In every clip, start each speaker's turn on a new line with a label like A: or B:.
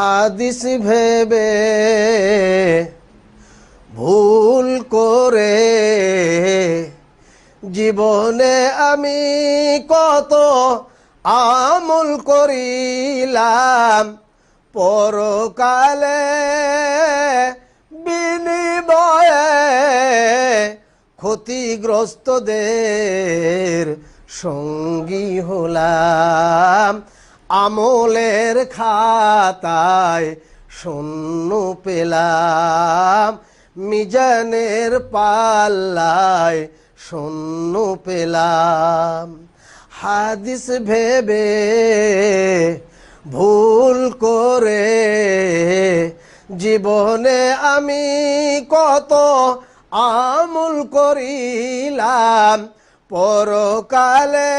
A: হাদিস ভেবে ভুল করে জীবনে আমি কত আমল করিলাম? পরকালে বিনিময়ে ক্ষতিগ্রস্তদের সঙ্গী হলাম। আমলের খাতায় শূন্য পেলাম। মিজানের পাল্লায় শূন্য পেলাম। হাদিস ভেবে ভুল করে জীবনে আমি কত আমল করিলাম। পরকালে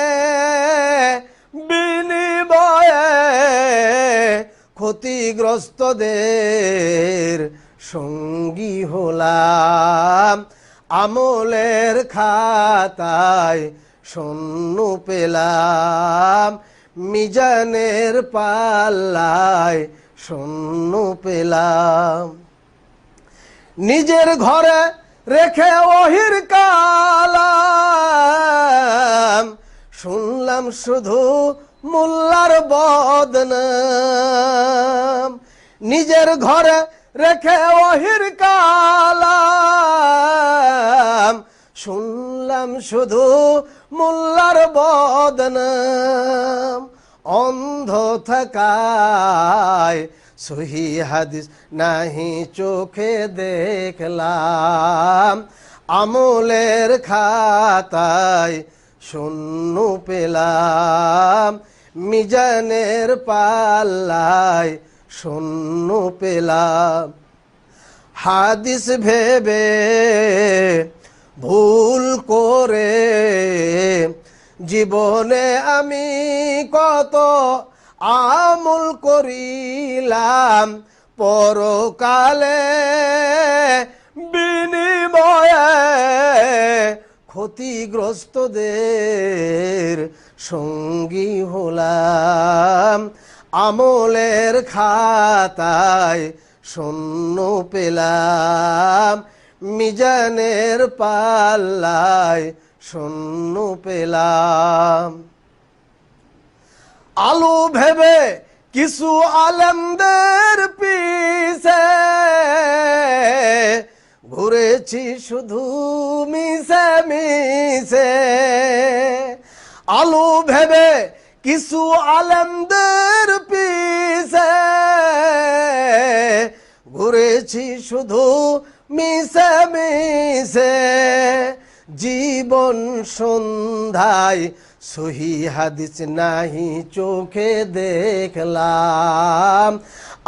A: ক্ষতিগ্রস্তদের সঙ্গী হলাম। আমলের খাতায় শূন্য পেলাম। মিজানের পাল্লায় শূন্য পেলাম। নিজের ঘরে রেখে ওহির কালাম। শুনলাম শুধু মোল্লার বদনাম। নিজের ঘরে রেখে ওহির কালাম। শুনলাম শুধু মোল্লার বদনাম। অন্ধ থাকায় সহি হাদিস নাহি চোখে দেখলাম। আমলের খাতায় শূন্য পেলাম, মিজানের পাল্লায় শূন্য পেলাম। হাদিস ভেবে ভুল করে জীবনে আমি কত আমল করিলাম, পরকালে বিনিময়ে ক্ষতিগ্রস্তদের সঙ্গী হলাম। আমলের খাতায় শূন্য পেলাম। মিজানের পাল্লায় শূন্য পেলাম। আলু ভেবে কিছু আলমদের পিছে ঘুরেছি শুধু মিশে আলু ভেবে কিছু আলমদের পিছে। ঘুরেছি শুধু মিশে মিশে। জীবন সন্ধ্যায় সহি হাদিস নাহি চোখে দেখলাম।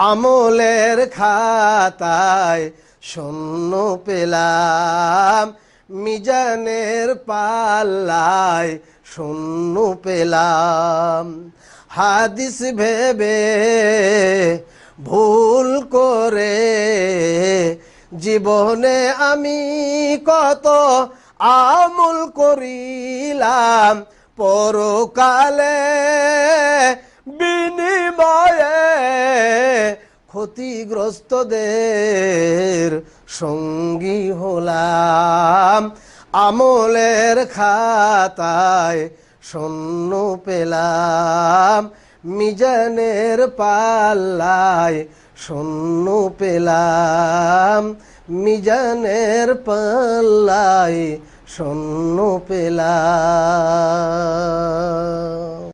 A: আমলের খাতায় শূন্য পেলাম। মিজানের পাল্লায় শূন্য পেলাম। হাদিস ভেবে ভুল করে জীবনে আমি কত আমল করিলাম। পরকালে বিনিময়ে ক্ষতিগ্রস্তদের সঙ্গী হলাম। আমলের খাতায় শূন্য পেলাম মিজানের পাল্লায় শূন্য পেলাম মিজানের পাল্লায় শূন্য পেলাম।